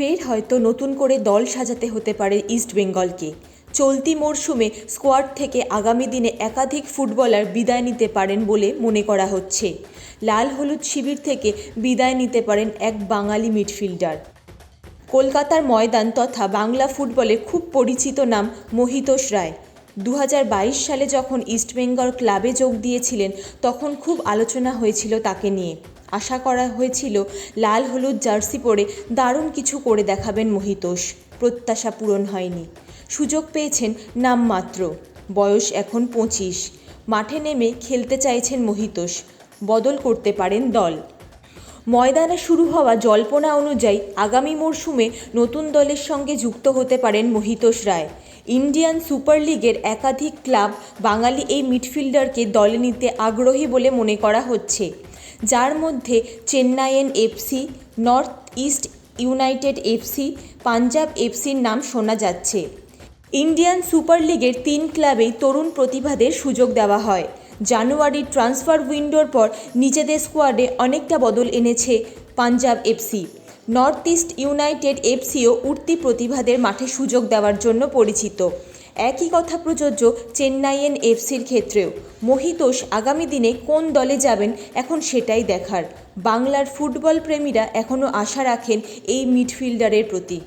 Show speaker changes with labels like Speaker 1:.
Speaker 1: ফের হয়তো নতুন করে দল সাজাতে হতে পারে ইস্ট বেঙ্গলকে। চলতি মরশুমে স্কোয়াড থেকে আগামী দিনে একাধিক ফুটবলার বিদায় নিতে পারেন বলে মনে করা হচ্ছে। লাল হলুদ শিবির থেকে বিদায় নিতে পারেন এক বাঙালি মিডফিল্ডার। কলকাতার ময়দান তথা বাংলা ফুটবলে খুব পরিচিত নাম মহিতোষ রায়। দু হাজার বাইশ সালে যখন ইস্টবেঙ্গল ক্লাবে যোগ দিয়েছিলেন, তখন খুব আলোচনা হয়েছিল তাকে নিয়ে। আশা করা হয়েছিল, লাল হলুদ জার্সি পরে দারুণ কিছু করে দেখাবেন মহিতোষ। প্রত্যাশা পূরণ হয়নি। সুযোগ পেয়েছেন নামমাত্র। বয়স এখন পঁচিশ। মাঠে নেমে খেলতে চাইছেন মহিতোষ। বদল করতে পারেন দল। ময়দানে শুরু হওয়া জল্পনা অনুযায়ী আগামী মরশুমে নতুন দলের সঙ্গে যুক্ত হতে পারেন মহিতোষ রায়। ইন্ডিয়ান সুপার লিগের একাধিক ক্লাব বাঙালি এই মিডফিল্ডারকে দলে নিতে আগ্রহী বলে মনে করা হচ্ছে। যার মধ্যে Chennaiyin FC North East United FC Punjab এফসির নাম শোনা যাচ্ছে। ইন্ডিয়ান সুপার লিগের তিন ক্লাবেই তরুণ প্রতিভাদের সুযোগ দেওয়া হয়। জানুয়ারির ট্রান্সফার উইন্ডোর পর নিজেদের স্কোয়াডে অনেকটা বদল এনেছে Punjab FC. North East United এফসিও উঠতি প্রতিভাদের মাঠে সুযোগ দেওয়ার জন্য পরিচিত। একই কথা প্রযোজ্য চেন্নাইয়েন এফসির ক্ষেত্রেও। মহিতোষ আগামী দিনে কোন দলে যাবেন এখন সেটাই দেখার। বাংলার ফুটবল প্রেমীরা এখনও আশা রাখেন এই মিডফিল্ডারের প্রতি।